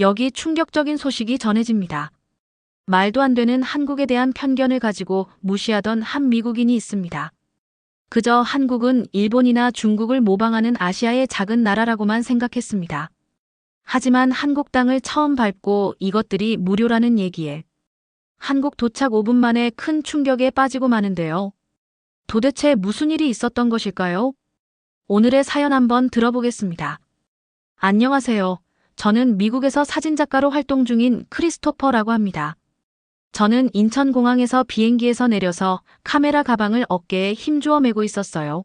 여기 충격적인 소식이 전해집니다. 말도 안 되는 한국에 대한 편견을 가지고 무시하던 한 미국인이 있습니다. 그저 한국은 일본이나 중국을 모방하는 아시아의 작은 나라라고만 생각했습니다. 하지만 한국 땅을 처음 밟고 이것들이 무료라는 얘기에 한국 도착 5분 만에 큰 충격에 빠지고 마는데요. 도대체 무슨 일이 있었던 것일까요? 오늘의 사연 한번 들어보겠습니다. 안녕하세요. 저는 미국에서 사진작가로 활동 중인 크리스토퍼라고 합니다. 저는 인천공항에서 비행기에서 내려서 카메라 가방을 어깨에 힘주어 메고 있었어요.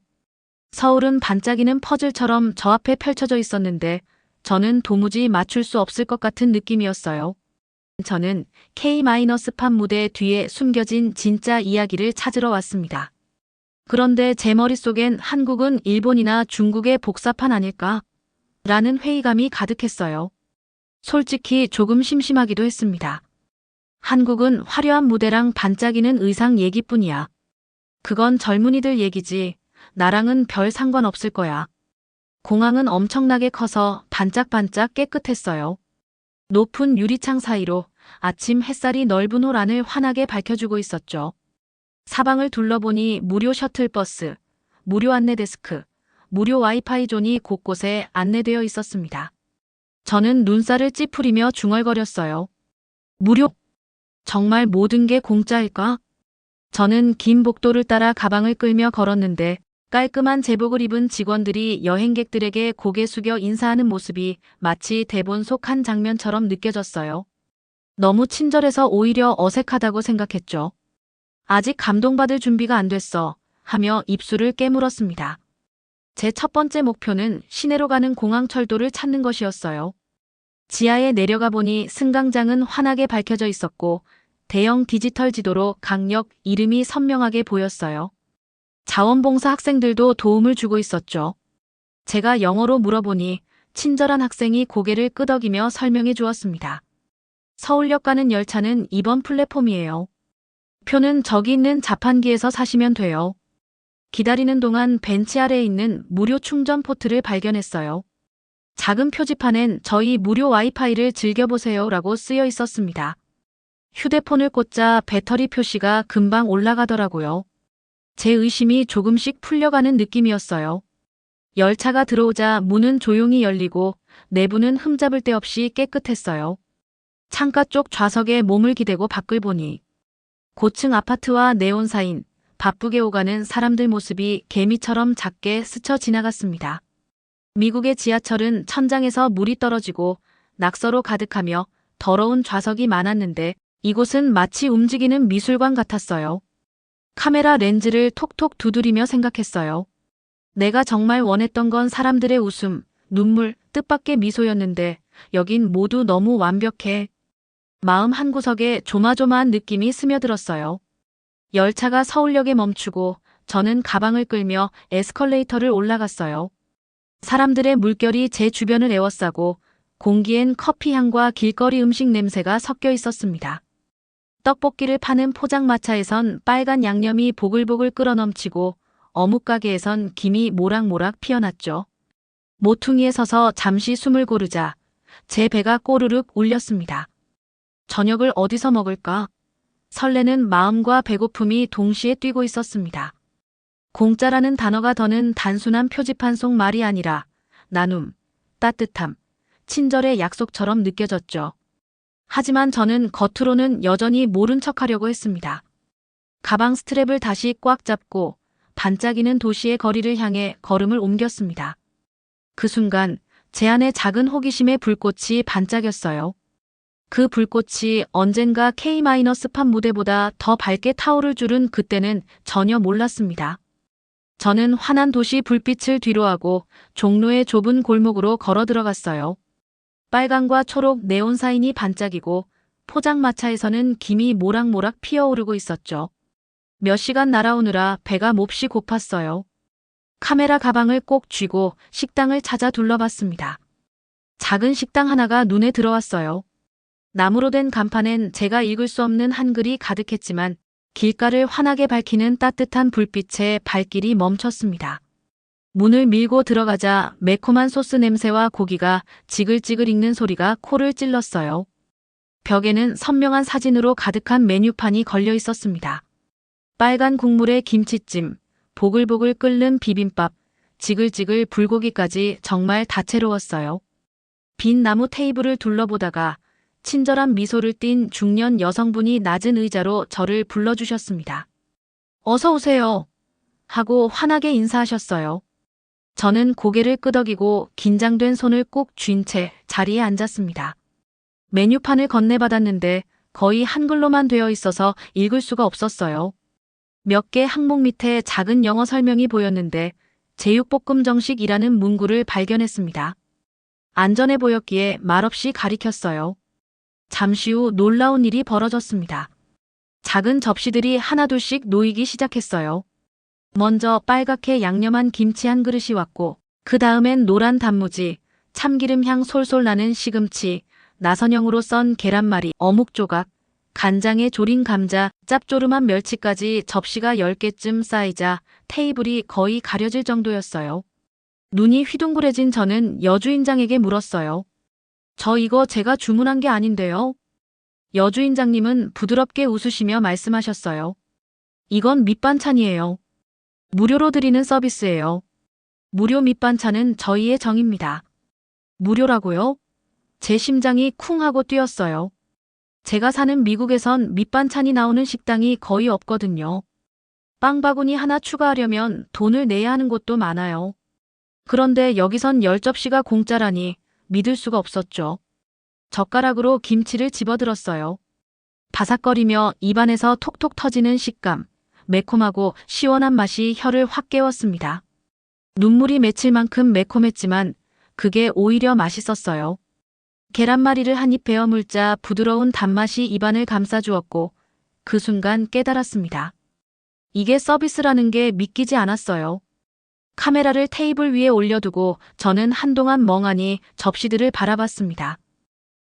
서울은 반짝이는 퍼즐처럼 저 앞에 펼쳐져 있었는데 저는 도무지 맞출 수 없을 것 같은 느낌이었어요. 저는 K-팝 무대 뒤에 숨겨진 진짜 이야기를 찾으러 왔습니다. 그런데 제 머릿속엔 한국은 일본이나 중국의 복사판 아닐까? 라는 회의감이 가득했어요. 솔직히 조금 심심하기도 했습니다. 한국은 화려한 무대랑 반짝이는 의상 얘기뿐이야. 그건 젊은이들 얘기지. 나랑은 별 상관없을 거야. 공항은 엄청나게 커서 반짝반짝 깨끗했어요. 높은 유리창 사이로 아침 햇살이 넓은 홀 안을 환하게 밝혀주고 있었죠. 사방을 둘러보니 무료 셔틀버스, 무료 안내 데스크, 무료 와이파이 존이 곳곳에 안내되어 있었습니다. 저는 눈살을 찌푸리며 중얼거렸어요. 무료? 정말 모든 게 공짜일까? 저는 긴 복도를 따라 가방을 끌며 걸었는데 깔끔한 제복을 입은 직원들이 여행객들에게 고개 숙여 인사하는 모습이 마치 대본 속 한 장면처럼 느껴졌어요. 너무 친절해서 오히려 어색하다고 생각했죠. 아직 감동받을 준비가 안 됐어 하며 입술을 깨물었습니다. 제 첫 번째 목표는 시내로 가는 공항철도를 찾는 것이었어요. 지하에 내려가 보니 승강장은 환하게 밝혀져 있었고 대형 디지털 지도로 강역 이름이 선명하게 보였어요. 자원봉사 학생들도 도움을 주고 있었죠. 제가 영어로 물어보니 친절한 학생이 고개를 끄덕이며 설명해 주었습니다. 서울역 가는 열차는 이번 플랫폼이에요. 표는 저기 있는 자판기에서 사시면 돼요. 기다리는 동안 벤치 아래에 있는 무료 충전 포트를 발견했어요. 작은 표지판엔 저희 무료 와이파이를 즐겨보세요 라고 쓰여 있었습니다. 휴대폰을 꽂자 배터리 표시가 금방 올라가더라고요. 제 의심이 조금씩 풀려가는 느낌이었어요. 열차가 들어오자 문은 조용히 열리고 내부는 흠잡을 데 없이 깨끗했어요. 창가 쪽 좌석에 몸을 기대고 밖을 보니 고층 아파트와 네온 사인, 바쁘게 오가는 사람들 모습이 개미처럼 작게 스쳐 지나갔습니다. 미국의 지하철은 천장에서 물이 떨어지고 낙서로 가득하며 더러운 좌석이 많았는데 이곳은 마치 움직이는 미술관 같았어요. 카메라 렌즈를 톡톡 두드리며 생각했어요. 내가 정말 원했던 건 사람들의 웃음, 눈물, 뜻밖의 미소였는데 여긴 모두 너무 완벽해. 마음 한구석에 조마조마한 느낌이 스며들었어요. 열차가 서울역에 멈추고 저는 가방을 끌며 에스컬레이터를 올라갔어요. 사람들의 물결이 제 주변을 에워싸고 공기엔 커피 향과 길거리 음식 냄새가 섞여 있었습니다. 떡볶이를 파는 포장마차에선 빨간 양념이 보글보글 끓어넘치고 어묵 가게에선 김이 모락모락 피어났죠. 모퉁이에 서서 잠시 숨을 고르자 제 배가 꼬르륵 울렸습니다. 저녁을 어디서 먹을까? 설레는 마음과 배고픔이 동시에 뛰고 있었습니다. 공짜라는 단어가 더는 단순한 표지판 속 말이 아니라 나눔, 따뜻함, 친절의 약속처럼 느껴졌죠. 하지만 저는 겉으로는 여전히 모른 척 하려고 했습니다. 가방 스트랩을 다시 꽉 잡고 반짝이는 도시의 거리를 향해 걸음을 옮겼습니다. 그 순간 제 안에 작은 호기심의 불꽃이 반짝였어요. 그 불꽃이 언젠가 K-팝 무대보다 더 밝게 타오를 줄은 그때는 전혀 몰랐습니다. 저는 환한 도시 불빛을 뒤로하고 종로의 좁은 골목으로 걸어 들어갔어요. 빨강과 초록 네온 사인이 반짝이고 포장마차에서는 김이 모락모락 피어오르고 있었죠. 몇 시간 날아오느라 배가 몹시 고팠어요. 카메라 가방을 꼭 쥐고 식당을 찾아 둘러봤습니다. 작은 식당 하나가 눈에 들어왔어요. 나무로 된 간판엔 제가 읽을 수 없는 한글이 가득했지만 길가를 환하게 밝히는 따뜻한 불빛에 발길이 멈췄습니다. 문을 밀고 들어가자 매콤한 소스 냄새와 고기가 지글지글 익는 소리가 코를 찔렀어요. 벽에는 선명한 사진으로 가득한 메뉴판이 걸려 있었습니다. 빨간 국물에 김치찜, 보글보글 끓는 비빔밥, 지글지글 불고기까지 정말 다채로웠어요. 빈 나무 테이블을 둘러보다가 친절한 미소를 띤 중년 여성분이 낮은 의자로 저를 불러주셨습니다. 어서 오세요. 하고 환하게 인사하셨어요. 저는 고개를 끄덕이고 긴장된 손을 꼭 쥔 채 자리에 앉았습니다. 메뉴판을 건네받았는데 거의 한글로만 되어 있어서 읽을 수가 없었어요. 몇 개 항목 밑에 작은 영어 설명이 보였는데 제육볶음 정식이라는 문구를 발견했습니다. 안전해 보였기에 말없이 가리켰어요. 잠시 후 놀라운 일이 벌어졌습니다. 작은 접시들이 하나둘씩 놓이기 시작했어요. 먼저 빨갛게 양념한 김치 한 그릇이 왔고, 그 다음엔 노란 단무지, 참기름 향 솔솔 나는 시금치, 나선형으로 썬 계란말이, 어묵 조각, 간장에 졸인 감자, 짭조름한 멸치까지 접시가 10개쯤 쌓이자 테이블이 거의 가려질 정도였어요. 눈이 휘둥그레진 저는 여주인장에게 물었어요. 저 이거 제가 주문한 게 아닌데요. 여주인장님은 부드럽게 웃으시며 말씀하셨어요. 이건 밑반찬이에요. 무료로 드리는 서비스예요. 무료 밑반찬은 저희의 정입니다. 무료라고요? 제 심장이 쿵 하고 뛰었어요. 제가 사는 미국에선 밑반찬이 나오는 식당이 거의 없거든요. 빵 바구니 하나 추가하려면 돈을 내야 하는 곳도 많아요. 그런데 여기선 10접시가 공짜라니 믿을 수가 없었죠. 젓가락으로 김치를 집어들었어요. 바삭거리며 입안에서 톡톡 터지는 식감, 매콤하고 시원한 맛이 혀를 확 깨웠습니다. 눈물이 맺힐 만큼 매콤했지만 그게 오히려 맛있었어요. 계란말이를 한 입 베어 물자 부드러운 단맛이 입안을 감싸주었고 그 순간 깨달았습니다. 이게 서비스라는 게 믿기지 않았어요. 카메라를 테이블 위에 올려두고 저는 한동안 멍하니 접시들을 바라봤습니다.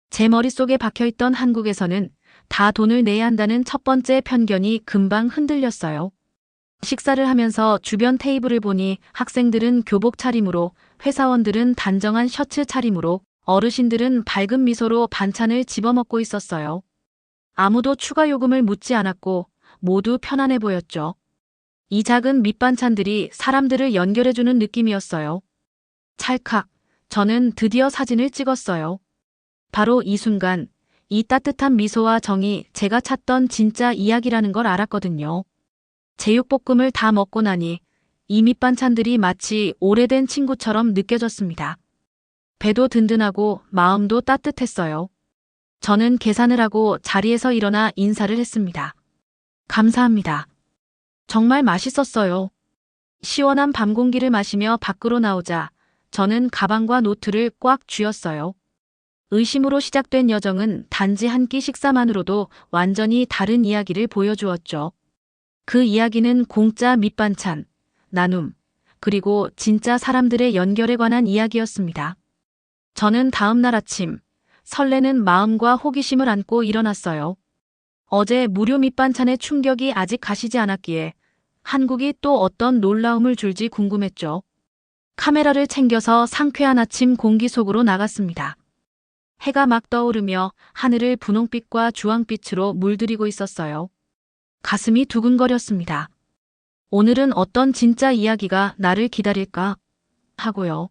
제 머릿속에 박혀있던 한국에서는 다 돈을 내야 한다는 첫 번째 편견이 금방 흔들렸어요. 식사를 하면서 주변 테이블을 보니 학생들은 교복 차림으로, 회사원들은 단정한 셔츠 차림으로, 어르신들은 밝은 미소로 반찬을 집어먹고 있었어요. 아무도 추가 요금을 묻지 않았고 모두 편안해 보였죠. 이 작은 밑반찬들이 사람들을 연결해주는 느낌이었어요. 찰칵, 저는 드디어 사진을 찍었어요. 바로 이 순간, 이 따뜻한 미소와 정이 제가 찾던 진짜 이야기라는 걸 알았거든요. 제육볶음을 다 먹고 나니 이 밑반찬들이 마치 오래된 친구처럼 느껴졌습니다. 배도 든든하고 마음도 따뜻했어요. 저는 계산을 하고 자리에서 일어나 인사를 했습니다. 감사합니다. 정말 맛있었어요. 시원한 밤 공기를 마시며 밖으로 나오자 저는 가방과 노트를 꽉 쥐었어요. 의심으로 시작된 여정은 단지 한 끼 식사만으로도 완전히 다른 이야기를 보여주었죠. 그 이야기는 공짜 밑반찬, 나눔, 그리고 진짜 사람들의 연결에 관한 이야기였습니다. 저는 다음 날 아침 설레는 마음과 호기심을 안고 일어났어요. 어제 무료 밑반찬의 충격이 아직 가시지 않았기에 한국이 또 어떤 놀라움을 줄지 궁금했죠. 카메라를 챙겨서 상쾌한 아침 공기 속으로 나갔습니다. 해가 막 떠오르며 하늘을 분홍빛과 주황빛으로 물들이고 있었어요. 가슴이 두근거렸습니다. 오늘은 어떤 진짜 이야기가 나를 기다릴까 하고요.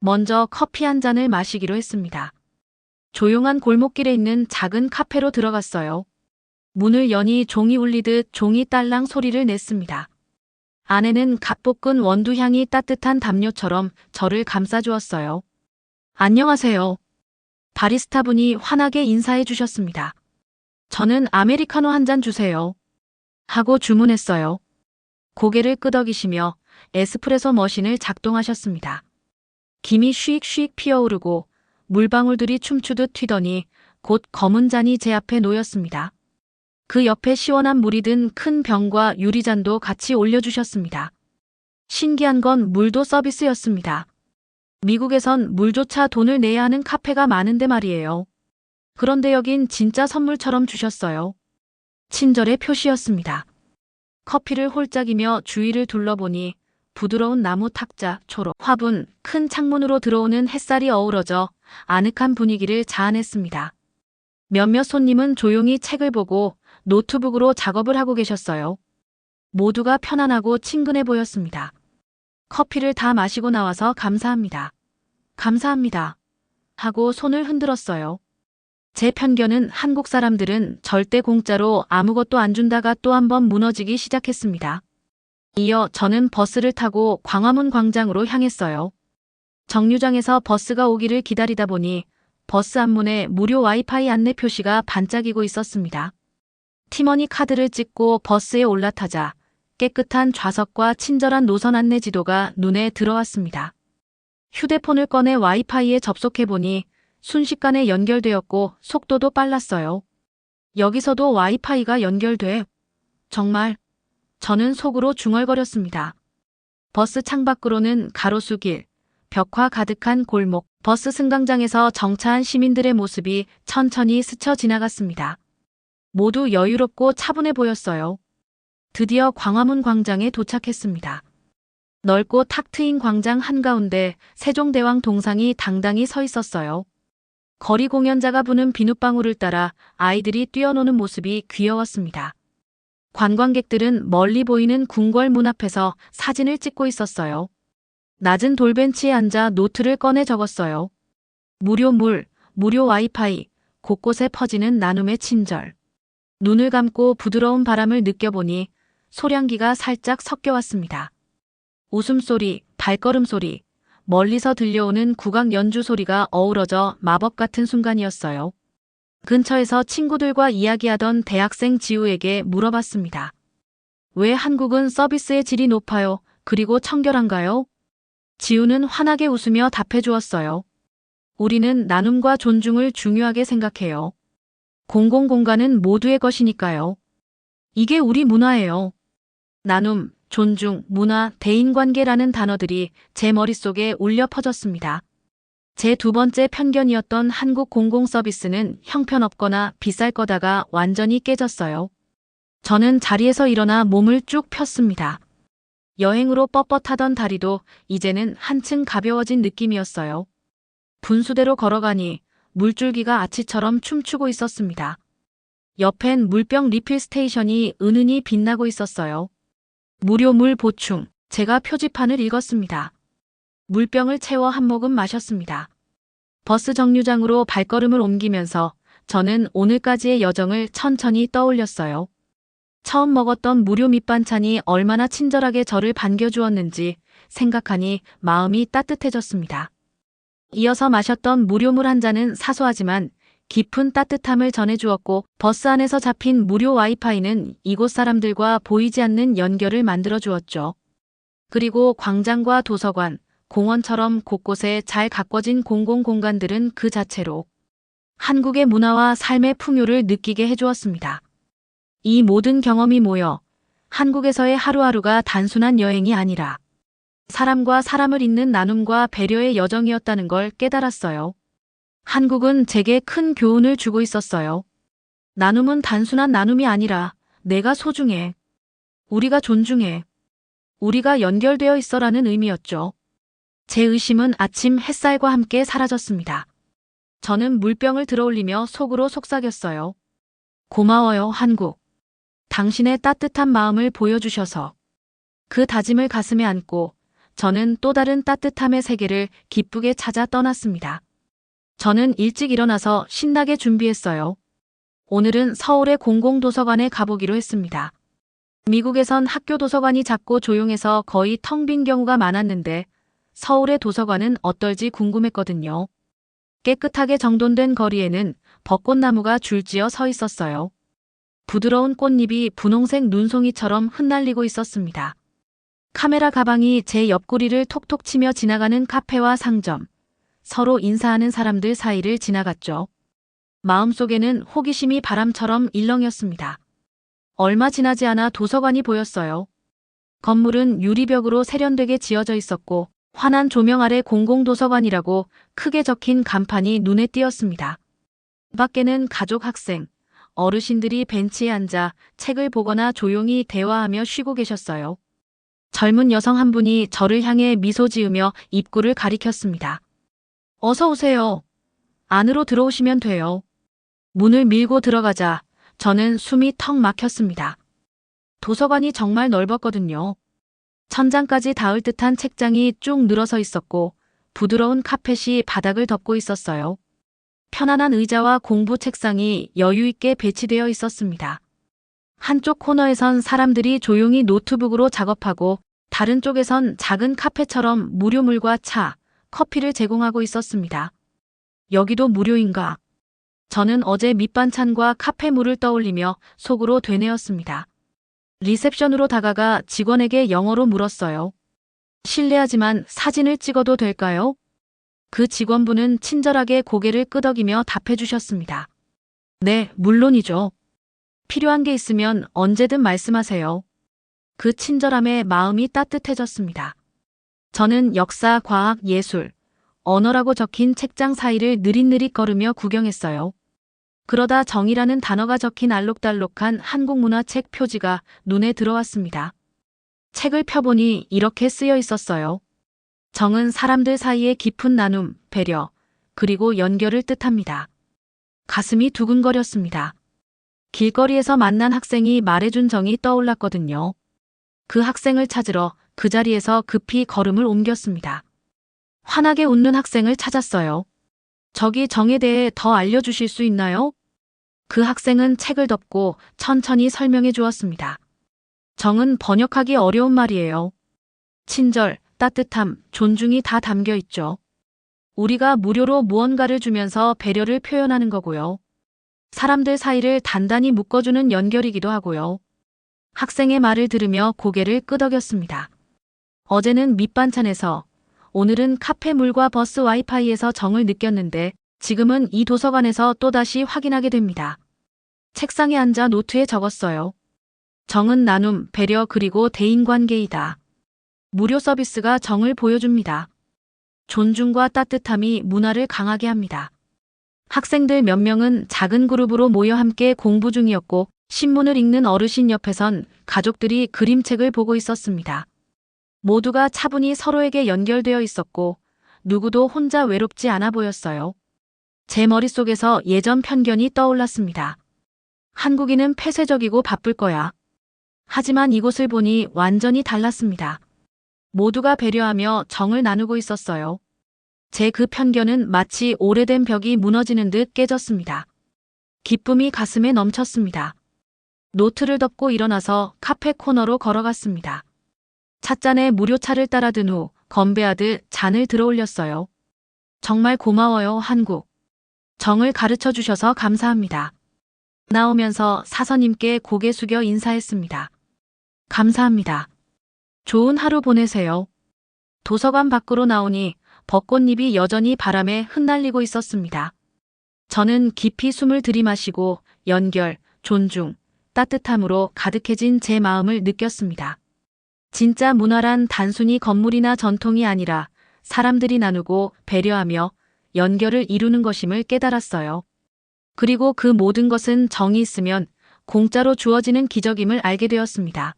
먼저 커피 한 잔을 마시기로 했습니다. 조용한 골목길에 있는 작은 카페로 들어갔어요. 문을 여니 종이 울리듯 종이 딸랑 소리를 냈습니다. 안에는 갓 볶은 원두향이 따뜻한 담요처럼 저를 감싸주었어요. 안녕하세요. 바리스타분이 환하게 인사해 주셨습니다. 저는 아메리카노 한 잔 주세요. 하고 주문했어요. 고개를 끄덕이시며 에스프레소 머신을 작동하셨습니다. 김이 쉬익쉬익 피어오르고 물방울들이 춤추듯 튀더니 곧 검은 잔이 제 앞에 놓였습니다. 그 옆에 시원한 물이 든 큰 병과 유리잔도 같이 올려주셨습니다. 신기한 건 물도 서비스였습니다. 미국에선 물조차 돈을 내야 하는 카페가 많은데 말이에요. 그런데 여긴 진짜 선물처럼 주셨어요. 친절의 표시였습니다. 커피를 홀짝이며 주위를 둘러보니 부드러운 나무 탁자, 초록, 화분, 큰 창문으로 들어오는 햇살이 어우러져 아늑한 분위기를 자아냈습니다. 몇몇 손님은 조용히 책을 보고 노트북으로 작업을 하고 계셨어요. 모두가 편안하고 친근해 보였습니다. 커피를 다 마시고 나와서 감사합니다. 감사합니다. 하고 손을 흔들었어요. 제 편견은 한국 사람들은 절대 공짜로 아무것도 안 준다가 또 한 번 무너지기 시작했습니다. 이어 저는 버스를 타고 광화문 광장으로 향했어요. 정류장에서 버스가 오기를 기다리다 보니 버스 앞문에 무료 와이파이 안내 표시가 반짝이고 있었습니다. 티머니 카드를 찍고 버스에 올라타자 깨끗한 좌석과 친절한 노선 안내 지도가 눈에 들어왔습니다. 휴대폰을 꺼내 와이파이에 접속해보니 순식간에 연결되었고 속도도 빨랐어요. 여기서도 와이파이가 연결돼. 정말 저는 속으로 중얼거렸습니다. 버스 창밖으로는 가로수길, 벽화 가득한 골목, 버스 승강장에서 정차한 시민들의 모습이 천천히 스쳐 지나갔습니다. 모두 여유롭고 차분해 보였어요. 드디어 광화문 광장에 도착했습니다. 넓고 탁 트인 광장 한가운데 세종대왕 동상이 당당히 서 있었어요. 거리 공연자가 부는 비눗방울을 따라 아이들이 뛰어노는 모습이 귀여웠습니다. 관광객들은 멀리 보이는 궁궐 문 앞에서 사진을 찍고 있었어요. 낮은 돌벤치에 앉아 노트를 꺼내 적었어요. 무료 물, 무료 와이파이, 곳곳에 퍼지는 나눔의 친절. 눈을 감고 부드러운 바람을 느껴보니 소량기가 살짝 섞여왔습니다. 웃음소리, 발걸음 소리, 멀리서 들려오는 국악 연주 소리가 어우러져 마법 같은 순간이었어요. 근처에서 친구들과 이야기하던 대학생 지우에게 물어봤습니다. 왜 한국은 서비스의 질이 높아요? 그리고 청결한가요? 지우는 환하게 웃으며 답해 주었어요. 우리는 나눔과 존중을 중요하게 생각해요. 공공공간은 모두의 것이니까요. 이게 우리 문화예요. 나눔, 존중, 문화, 대인관계라는 단어들이 제 머릿속에 울려 퍼졌습니다. 제 두 번째 편견이었던 한국 공공서비스는 형편없거나 비쌀 거다가 완전히 깨졌어요. 저는 자리에서 일어나 몸을 쭉 폈습니다. 여행으로 뻣뻣하던 다리도 이제는 한층 가벼워진 느낌이었어요. 분수대로 걸어가니 물줄기가 아치처럼 춤추고 있었습니다. 옆엔 물병 리필 스테이션이 은은히 빛나고 있었어요. 무료 물 보충. 제가 표지판을 읽었습니다. 물병을 채워 한 모금 마셨습니다. 버스 정류장으로 발걸음을 옮기면서 저는 오늘까지의 여정을 천천히 떠올렸어요. 처음 먹었던 무료 밑반찬이 얼마나 친절하게 저를 반겨주었는지 생각하니 마음이 따뜻해졌습니다. 이어서 마셨던 무료물 한 잔은 사소하지만 깊은 따뜻함을 전해주었고 버스 안에서 잡힌 무료 와이파이는 이곳 사람들과 보이지 않는 연결을 만들어 주었죠. 그리고 광장과 도서관, 공원처럼 곳곳에 잘 가꿔진 공공공간들은 그 자체로 한국의 문화와 삶의 풍요를 느끼게 해주었습니다. 이 모든 경험이 모여 한국에서의 하루하루가 단순한 여행이 아니라 사람과 사람을 잇는 나눔과 배려의 여정이었다는 걸 깨달았어요. 한국은 제게 큰 교훈을 주고 있었어요. 나눔은 단순한 나눔이 아니라 내가 소중해. 우리가 존중해. 우리가 연결되어 있어라는 의미였죠. 제 의심은 아침 햇살과 함께 사라졌습니다. 저는 물병을 들어올리며 속으로 속삭였어요. 고마워요, 한국. 당신의 따뜻한 마음을 보여주셔서. 그 다짐을 가슴에 안고 저는 또 다른 따뜻함의 세계를 기쁘게 찾아 떠났습니다. 저는 일찍 일어나서 신나게 준비했어요. 오늘은 서울의 공공도서관에 가보기로 했습니다. 미국에선 학교 도서관이 작고 조용해서 거의 텅 빈 경우가 많았는데 서울의 도서관은 어떨지 궁금했거든요. 깨끗하게 정돈된 거리에는 벚꽃나무가 줄지어 서 있었어요. 부드러운 꽃잎이 분홍색 눈송이처럼 흩날리고 있었습니다. 카메라 가방이 제 옆구리를 톡톡 치며 지나가는 카페와 상점, 서로 인사하는 사람들 사이를 지나갔죠. 마음속에는 호기심이 바람처럼 일렁였습니다. 얼마 지나지 않아 도서관이 보였어요. 건물은 유리벽으로 세련되게 지어져 있었고 환한 조명 아래 공공도서관이라고 크게 적힌 간판이 눈에 띄었습니다. 밖에는 가족 학생, 어르신들이 벤치에 앉아 책을 보거나 조용히 대화하며 쉬고 계셨어요. 젊은 여성 한 분이 저를 향해 미소 지으며 입구를 가리켰습니다. 어서 오세요. 안으로 들어오시면 돼요. 문을 밀고 들어가자 저는 숨이 턱 막혔습니다. 도서관이 정말 넓었거든요. 천장까지 닿을 듯한 책장이 쭉 늘어서 있었고 부드러운 카펫이 바닥을 덮고 있었어요. 편안한 의자와 공부 책상이 여유 있게 배치되어 있었습니다. 한쪽 코너에선 사람들이 조용히 노트북으로 작업하고 다른 쪽에선 작은 카페처럼 무료물과 차, 커피를 제공하고 있었습니다. 여기도 무료인가? 저는 어제 밑반찬과 카페물을 떠올리며 속으로 되뇌었습니다. 리셉션으로 다가가 직원에게 영어로 물었어요. 실례하지만 사진을 찍어도 될까요? 그 직원분은 친절하게 고개를 끄덕이며 답해 주셨습니다. 네, 물론이죠. 필요한 게 있으면 언제든 말씀하세요. 그 친절함에 마음이 따뜻해졌습니다. 저는 역사, 과학, 예술, 언어라고 적힌 책장 사이를 느릿느릿 걸으며 구경했어요. 그러다 정이라는 단어가 적힌 알록달록한 한국 문화 책 표지가 눈에 들어왔습니다. 책을 펴보니 이렇게 쓰여 있었어요. 정은 사람들 사이의 깊은 나눔, 배려, 그리고 연결을 뜻합니다. 가슴이 두근거렸습니다. 길거리에서 만난 학생이 말해준 정이 떠올랐거든요. 그 학생을 찾으러 그 자리에서 급히 걸음을 옮겼습니다. 환하게 웃는 학생을 찾았어요. 저기 정에 대해 더 알려주실 수 있나요? 그 학생은 책을 덮고 천천히 설명해 주었습니다. 정은 번역하기 어려운 말이에요. 친절, 따뜻함, 존중이 다 담겨 있죠. 우리가 무료로 무언가를 주면서 배려를 표현하는 거고요. 사람들 사이를 단단히 묶어주는 연결이기도 하고요. 학생의 말을 들으며 고개를 끄덕였습니다. 어제는 밑반찬에서, 오늘은 카페 물과 버스 와이파이에서 정을 느꼈는데 지금은 이 도서관에서 또다시 확인하게 됩니다. 책상에 앉아 노트에 적었어요. 정은 나눔, 배려 그리고 대인관계이다. 무료 서비스가 정을 보여줍니다. 존중과 따뜻함이 문화를 강하게 합니다. 학생들 몇 명은 작은 그룹으로 모여 함께 공부 중이었고 신문을 읽는 어르신 옆에선 가족들이 그림책을 보고 있었습니다. 모두가 차분히 서로에게 연결되어 있었고 누구도 혼자 외롭지 않아 보였어요. 제 머릿속에서 예전 편견이 떠올랐습니다. 한국인은 폐쇄적이고 바쁠 거야. 하지만 이곳을 보니 완전히 달랐습니다. 모두가 배려하며 정을 나누고 있었어요. 제 그 편견은 마치 오래된 벽이 무너지는 듯 깨졌습니다. 기쁨이 가슴에 넘쳤습니다. 노트를 덮고 일어나서 카페 코너로 걸어갔습니다. 찻잔에 무료차를 따라 든 후 건배하듯 잔을 들어 올렸어요. 정말 고마워요, 한국. 정을 가르쳐 주셔서 감사합니다. 나오면서 사서님께 고개 숙여 인사했습니다. 감사합니다. 좋은 하루 보내세요. 도서관 밖으로 나오니 벚꽃잎이 여전히 바람에 흩날리고 있었습니다. 저는 깊이 숨을 들이마시고 연결, 존중, 따뜻함으로 가득해진 제 마음을 느꼈습니다. 진짜 문화란 단순히 건물이나 전통이 아니라 사람들이 나누고 배려하며 연결을 이루는 것임을 깨달았어요. 그리고 그 모든 것은 정이 있으면 공짜로 주어지는 기적임을 알게 되었습니다.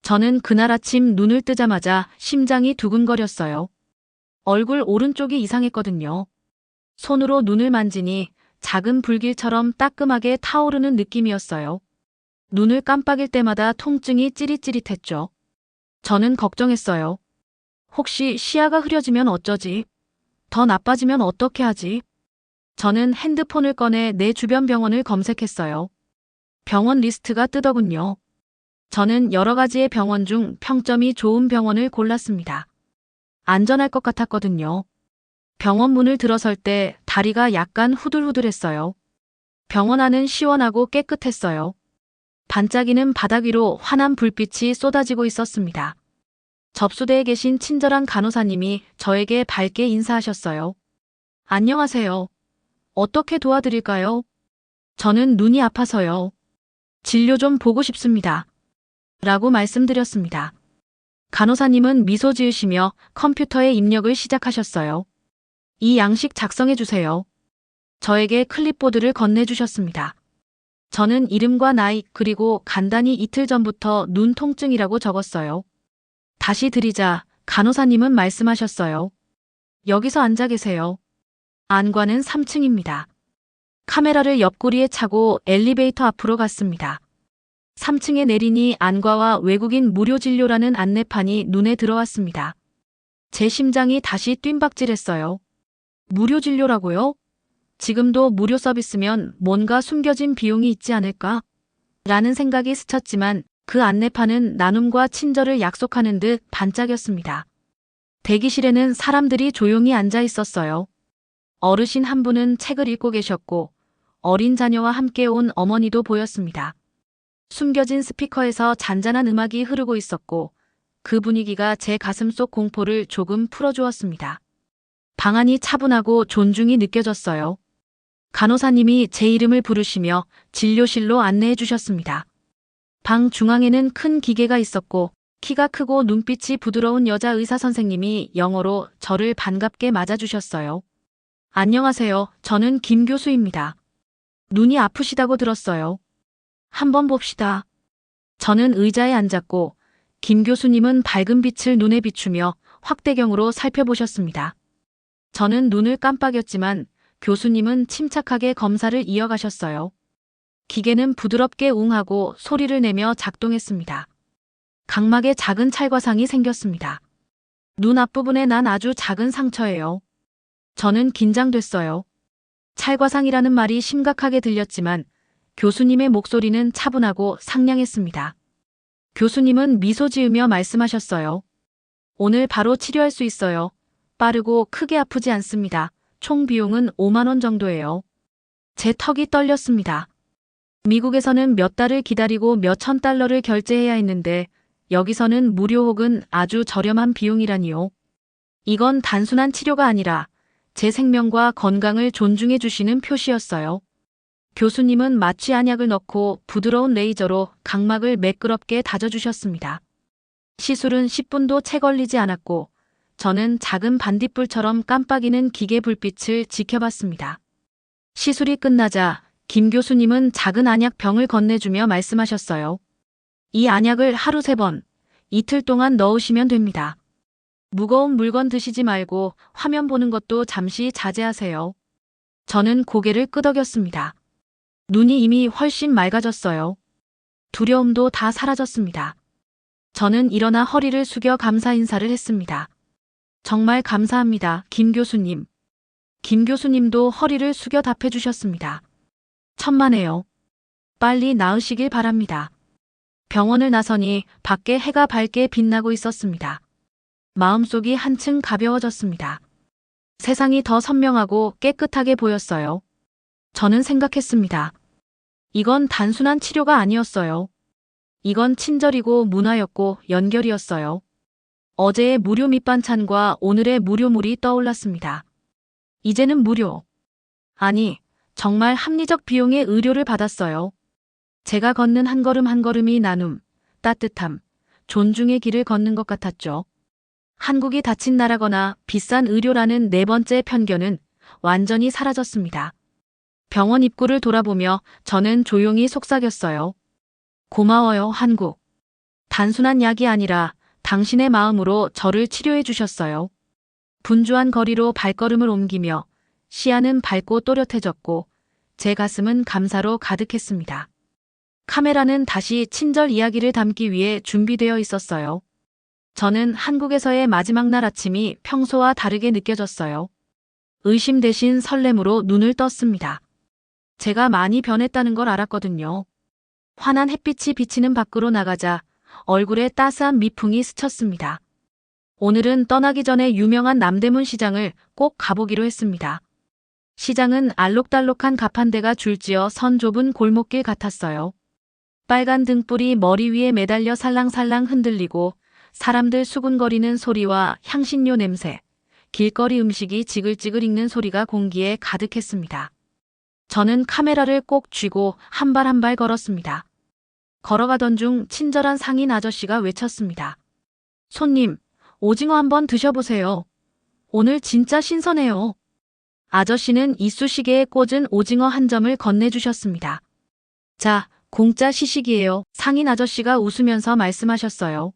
저는 그날 아침 눈을 뜨자마자 심장이 두근거렸어요. 얼굴 오른쪽이 이상했거든요. 손으로 눈을 만지니 작은 불길처럼 따끔하게 타오르는 느낌이었어요. 눈을 깜빡일 때마다 통증이 찌릿찌릿했죠. 저는 걱정했어요. 혹시 시야가 흐려지면 어쩌지? 더 나빠지면 어떻게 하지? 저는 핸드폰을 꺼내 내 주변 병원을 검색했어요. 병원 리스트가 뜨더군요. 저는 여러 가지의 병원 중 평점이 좋은 병원을 골랐습니다. 안전할 것 같았거든요. 병원 문을 들어설 때 다리가 약간 후들후들했어요. 병원 안은 시원하고 깨끗했어요. 반짝이는 바닥 위로 환한 불빛이 쏟아지고 있었습니다. 접수대에 계신 친절한 간호사님이 저에게 밝게 인사하셨어요. 안녕하세요. 어떻게 도와드릴까요? 저는 눈이 아파서요. 진료 좀 보고 싶습니다. 라고 말씀드렸습니다. 간호사님은 미소 지으시며 컴퓨터에 입력을 시작하셨어요. 이 양식 작성해 주세요. 저에게 클립보드를 건네주셨습니다. 저는 이름과 나이 그리고 간단히 이틀 전부터 눈 통증이라고 적었어요. 다시 드리자 간호사님은 말씀하셨어요. 여기서 앉아 계세요. 안과는 3층입니다. 카메라를 옆구리에 차고 엘리베이터 앞으로 갔습니다. 3층에 내리니 안과와 외국인 무료 진료라는 안내판이 눈에 들어왔습니다. 제 심장이 다시 뜀박질했어요. 무료 진료라고요? 지금도 무료 서비스면 뭔가 숨겨진 비용이 있지 않을까? 라는 생각이 스쳤지만 그 안내판은 나눔과 친절을 약속하는 듯 반짝였습니다. 대기실에는 사람들이 조용히 앉아 있었어요. 어르신 한 분은 책을 읽고 계셨고 어린 자녀와 함께 온 어머니도 보였습니다. 숨겨진 스피커에서 잔잔한 음악이 흐르고 있었고 그 분위기가 제 가슴 속 공포를 조금 풀어주었습니다. 방안이 차분하고 존중이 느껴졌어요. 간호사님이 제 이름을 부르시며 진료실로 안내해 주셨습니다. 방 중앙에는 큰 기계가 있었고 키가 크고 눈빛이 부드러운 여자 의사 선생님이 영어로 저를 반갑게 맞아주셨어요. 안녕하세요. 저는 김 교수입니다. 눈이 아프시다고 들었어요. 한번 봅시다. 저는 의자에 앉았고 김 교수님은 밝은 빛을 눈에 비추며 확대경으로 살펴보셨습니다. 저는 눈을 깜빡였지만 교수님은 침착하게 검사를 이어가셨어요. 기계는 부드럽게 웅하고 소리를 내며 작동했습니다. 각막에 작은 찰과상이 생겼습니다. 눈 앞부분에 난 아주 작은 상처예요. 저는 긴장됐어요. 찰과상이라는 말이 심각하게 들렸지만 교수님의 목소리는 차분하고 상냥했습니다. 교수님은 미소 지으며 말씀하셨어요. 오늘 바로 치료할 수 있어요. 빠르고 크게 아프지 않습니다. 총 비용은 5만원 정도예요. 제 턱이 떨렸습니다. 미국에서는 몇 달을 기다리고 몇 천 달러를 결제해야 했는데 여기서는 무료 혹은 아주 저렴한 비용이라니요. 이건 단순한 치료가 아니라 제 생명과 건강을 존중해 주시는 표시였어요. 교수님은 마취 안약을 넣고 부드러운 레이저로 각막을 매끄럽게 다져주셨습니다. 시술은 10분도 채 걸리지 않았고 저는 작은 반딧불처럼 깜빡이는 기계 불빛을 지켜봤습니다. 시술이 끝나자 김 교수님은 작은 안약 병을 건네주며 말씀하셨어요. 이 안약을 하루 세 번, 이틀 동안 넣으시면 됩니다. 무거운 물건 드시지 말고 화면 보는 것도 잠시 자제하세요. 저는 고개를 끄덕였습니다. 눈이 이미 훨씬 맑아졌어요. 두려움도 다 사라졌습니다. 저는 일어나 허리를 숙여 감사 인사를 했습니다. 정말 감사합니다, 김 교수님. 김 교수님도 허리를 숙여 답해 주셨습니다. 천만에요. 빨리 나으시길 바랍니다. 병원을 나서니 밖에 해가 밝게 빛나고 있었습니다. 마음속이 한층 가벼워졌습니다. 세상이 더 선명하고 깨끗하게 보였어요. 저는 생각했습니다. 이건 단순한 치료가 아니었어요. 이건 친절이고 문화였고 연결이었어요. 어제의 무료 밑반찬과 오늘의 무료물이 떠올랐습니다. 이제는 무료. 아니, 정말 합리적 비용의 의료를 받았어요. 제가 걷는 한 걸음 한 걸음이 나눔, 따뜻함, 존중의 길을 걷는 것 같았죠. 한국이 닫힌 나라거나 비싼 의료라는 네 번째 편견은 완전히 사라졌습니다. 병원 입구를 돌아보며 저는 조용히 속삭였어요. 고마워요, 한국. 단순한 약이 아니라 당신의 마음으로 저를 치료해 주셨어요. 분주한 거리로 발걸음을 옮기며 시야는 밝고 또렷해졌고 제 가슴은 감사로 가득했습니다. 카메라는 다시 친절 이야기를 담기 위해 준비되어 있었어요. 저는 한국에서의 마지막 날 아침이 평소와 다르게 느껴졌어요. 의심 대신 설렘으로 눈을 떴습니다. 제가 많이 변했다는 걸 알았거든요. 환한 햇빛이 비치는 밖으로 나가자 얼굴에 따스한 미풍이 스쳤습니다. 오늘은 떠나기 전에 유명한 남대문 시장을 꼭 가보기로 했습니다. 시장은 알록달록한 가판대가 줄지어 선 좁은 골목길 같았어요. 빨간 등불이 머리 위에 매달려 살랑살랑 흔들리고 사람들 수군거리는 소리와 향신료 냄새, 길거리 음식이 지글지글 익는 소리가 공기에 가득했습니다. 저는 카메라를 꼭 쥐고 한 발 한 발 걸었습니다. 걸어가던 중 친절한 상인 아저씨가 외쳤습니다. 손님, 오징어 한번 드셔보세요. 오늘 진짜 신선해요. 아저씨는 이쑤시개에 꽂은 오징어 한 점을 건네주셨습니다. 자, 공짜 시식이에요. 상인 아저씨가 웃으면서 말씀하셨어요.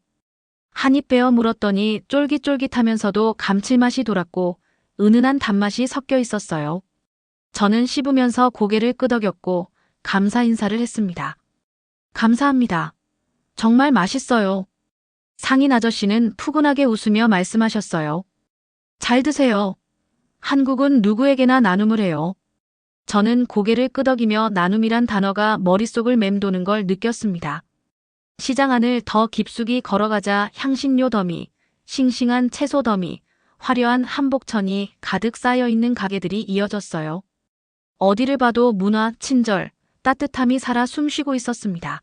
한입 베어 물었더니 쫄깃쫄깃하면서도 감칠맛이 돌았고 은은한 단맛이 섞여 있었어요. 저는 씹으면서 고개를 끄덕였고 감사 인사를 했습니다. 감사합니다. 정말 맛있어요. 상인 아저씨는 푸근하게 웃으며 말씀하셨어요. 잘 드세요. 한국은 누구에게나 나눔을 해요. 저는 고개를 끄덕이며 나눔이란 단어가 머릿속을 맴도는 걸 느꼈습니다. 시장 안을 더 깊숙이 걸어가자 향신료 더미, 싱싱한 채소 더미, 화려한 한복천이 가득 쌓여 있는 가게들이 이어졌어요. 어디를 봐도 문화, 친절, 따뜻함이 살아 숨쉬고 있었습니다.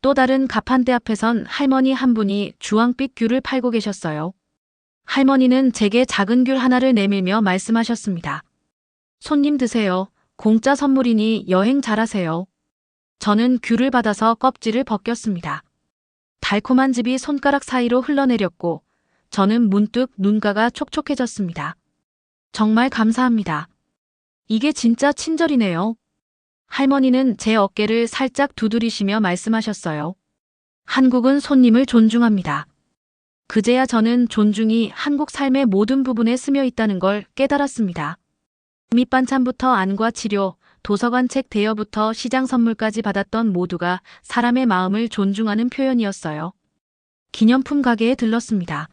또 다른 가판대 앞에선 할머니 한 분이 주황빛 귤을 팔고 계셨어요. 할머니는 제게 작은 귤 하나를 내밀며 말씀하셨습니다. 손님 드세요. 공짜 선물이니 여행 잘하세요. 저는 귤을 받아서 껍질을 벗겼습니다. 달콤한 즙이 손가락 사이로 흘러내렸고 저는 문득 눈가가 촉촉해졌습니다. 정말 감사합니다. 이게 진짜 친절이네요. 할머니는 제 어깨를 살짝 두드리시며 말씀하셨어요. 한국은 손님을 존중합니다. 그제야 저는 존중이 한국 삶의 모든 부분에 스며 있다는 걸 깨달았습니다. 밑반찬부터 안과 치료, 도서관 책 대여부터 시장 선물까지 받았던 모두가 사람의 마음을 존중하는 표현이었어요. 기념품 가게에 들렀습니다.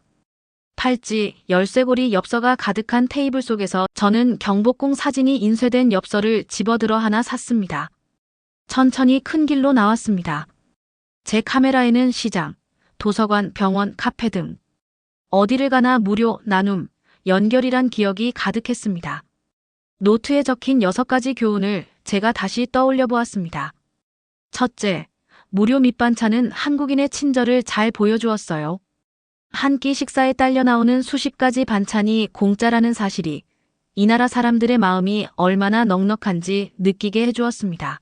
팔찌, 열쇠고리 엽서가 가득한 테이블 속에서 저는 경복궁 사진이 인쇄된 엽서를 집어들어 하나 샀습니다. 천천히 큰 길로 나왔습니다. 제 카메라에는 시장, 도서관, 병원, 카페 등 어디를 가나 무료, 나눔, 연결이란 기억이 가득했습니다. 노트에 적힌 여섯 가지 교훈을 제가 다시 떠올려 보았습니다. 첫째, 무료 밑반찬은 한국인의 친절을 잘 보여주었어요. 한 끼 식사에 딸려 나오는 수십 가지 반찬이 공짜라는 사실이 이 나라 사람들의 마음이 얼마나 넉넉한지 느끼게 해주었습니다.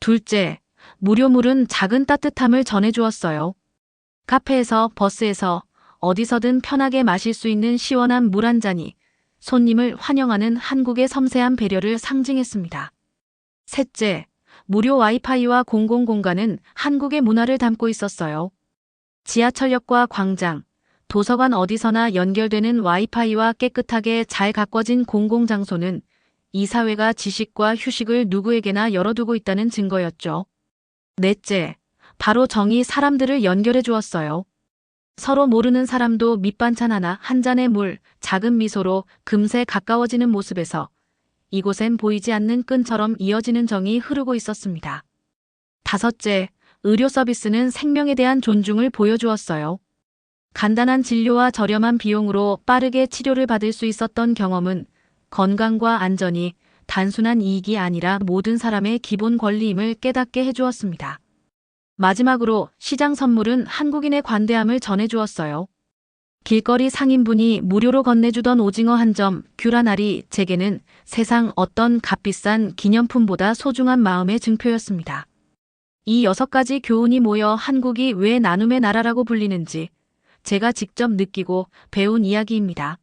둘째, 무료물은 작은 따뜻함을 전해주었어요. 카페에서, 버스에서, 어디서든 편하게 마실 수 있는 시원한 물 한 잔이 손님을 환영하는 한국의 섬세한 배려를 상징했습니다. 셋째, 무료 와이파이와 공공공간은 한국의 문화를 담고 있었어요. 지하철역과 광장, 도서관 어디서나 연결되는 와이파이와 깨끗하게 잘 가꿔진 공공장소는 이 사회가 지식과 휴식을 누구에게나 열어두고 있다는 증거였죠. 넷째, 바로 정이 사람들을 연결해 주었어요. 서로 모르는 사람도 밑반찬 하나, 한 잔의 물, 작은 미소로 금세 가까워지는 모습에서 이곳엔 보이지 않는 끈처럼 이어지는 정이 흐르고 있었습니다. 다섯째, 의료 서비스는 생명에 대한 존중을 보여주었어요. 간단한 진료와 저렴한 비용으로 빠르게 치료를 받을 수 있었던 경험은 건강과 안전이 단순한 이익이 아니라 모든 사람의 기본 권리임을 깨닫게 해주었습니다. 마지막으로 시장 선물은 한국인의 관대함을 전해주었어요. 길거리 상인분이 무료로 건네주던 오징어 한 점, 귤한 알이 제게는 세상 어떤 값비싼 기념품보다 소중한 마음의 증표였습니다. 이 여섯 가지 교훈이 모여 한국이 왜 나눔의 나라라고 불리는지 제가 직접 느끼고 배운 이야기입니다.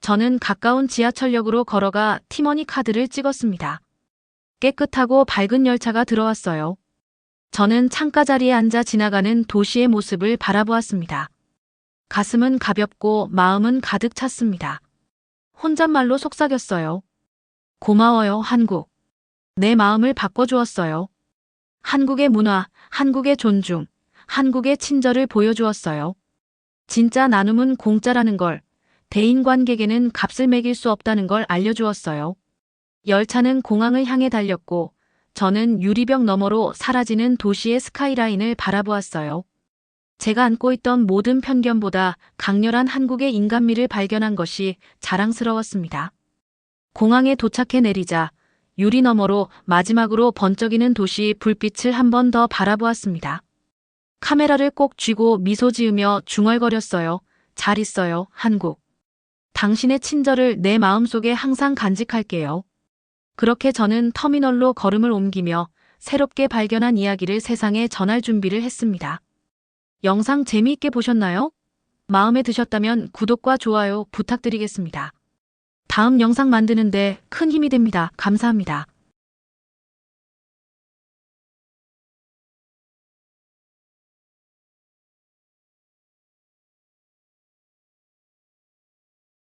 저는 가까운 지하철역으로 걸어가 티머니 카드를 찍었습니다. 깨끗하고 밝은 열차가 들어왔어요. 저는 창가 자리에 앉아 지나가는 도시의 모습을 바라보았습니다. 가슴은 가볍고 마음은 가득 찼습니다. 혼잣말로 속삭였어요. 고마워요, 한국. 내 마음을 바꿔주었어요. 한국의 문화, 한국의 존중, 한국의 친절을 보여주었어요. 진짜 나눔은 공짜라는 걸, 대인관객에는 값을 매길 수 없다는 걸 알려주었어요. 열차는 공항을 향해 달렸고, 저는 유리벽 너머로 사라지는 도시의 스카이라인을 바라보았어요. 제가 안고 있던 모든 편견보다 강렬한 한국의 인간미를 발견한 것이 자랑스러웠습니다. 공항에 도착해 내리자 유리 너머로 마지막으로 번쩍이는 도시 불빛을 한 번 더 바라보았습니다. 카메라를 꼭 쥐고 미소 지으며 중얼거렸어요. 잘 있어요, 한국. 당신의 친절을 내 마음속에 항상 간직할게요. 그렇게 저는 터미널로 걸음을 옮기며 새롭게 발견한 이야기를 세상에 전할 준비를 했습니다. 영상 재미있게 보셨나요? 마음에 드셨다면 구독과 좋아요 부탁드리겠습니다. 다음 영상 만드는데 큰 힘이 됩니다. 감사합니다.